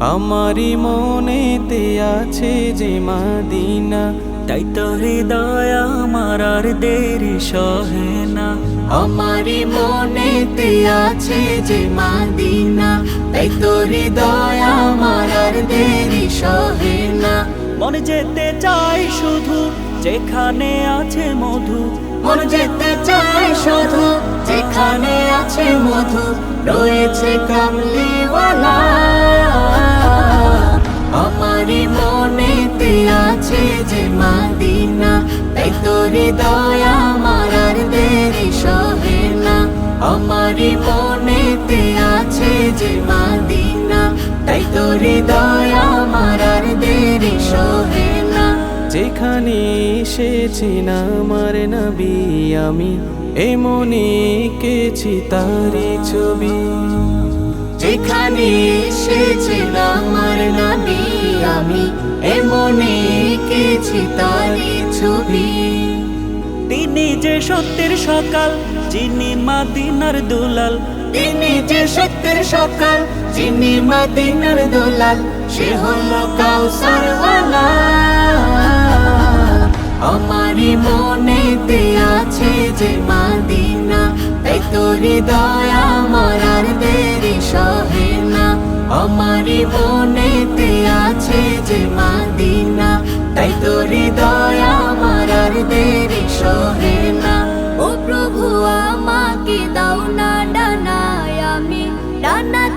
আমারই মনেতে আছে যে মাদিনা। তাই তো হৃদয় আমার আর দেরি সহে না। আমারই মনেতে আছে যে মাদিনা। তাই তো হৃদয় আমার আর দেরি সহে না। মনে যেতে চাই শুধু যেখানে আছে মধু। মন যেতে চাই শুধু যেখানে আছে মধু। রয়েছে কামলিওয়ালা মনেতে আছে যে মাদিনা তাই তো হৃদয় আমার আর দেরি সহে না। আমারই মনেতে আছে যে মাদিনা তাই তো হৃদয় আমার আর দেরি সহে না। যেখানে এসেছি না আমার নবী আমি এমনি কেছি তারি ছবি। যেখানে এসেছিলাম আমার নবী আমি এমনে এঁকেছি তারি ছবি। তিনি যে সত্যের সকাল যিনি মাদিনার দুলাল। তিনি যে সত্যের সকাল যিনি মদিনার দোলাল সে হলো কাউসারওয়ালা। আমারই মনেতে আছে যে মাদিনা তাই তো হৃদয় আমার দেরি সহে না। আমারই মনেতে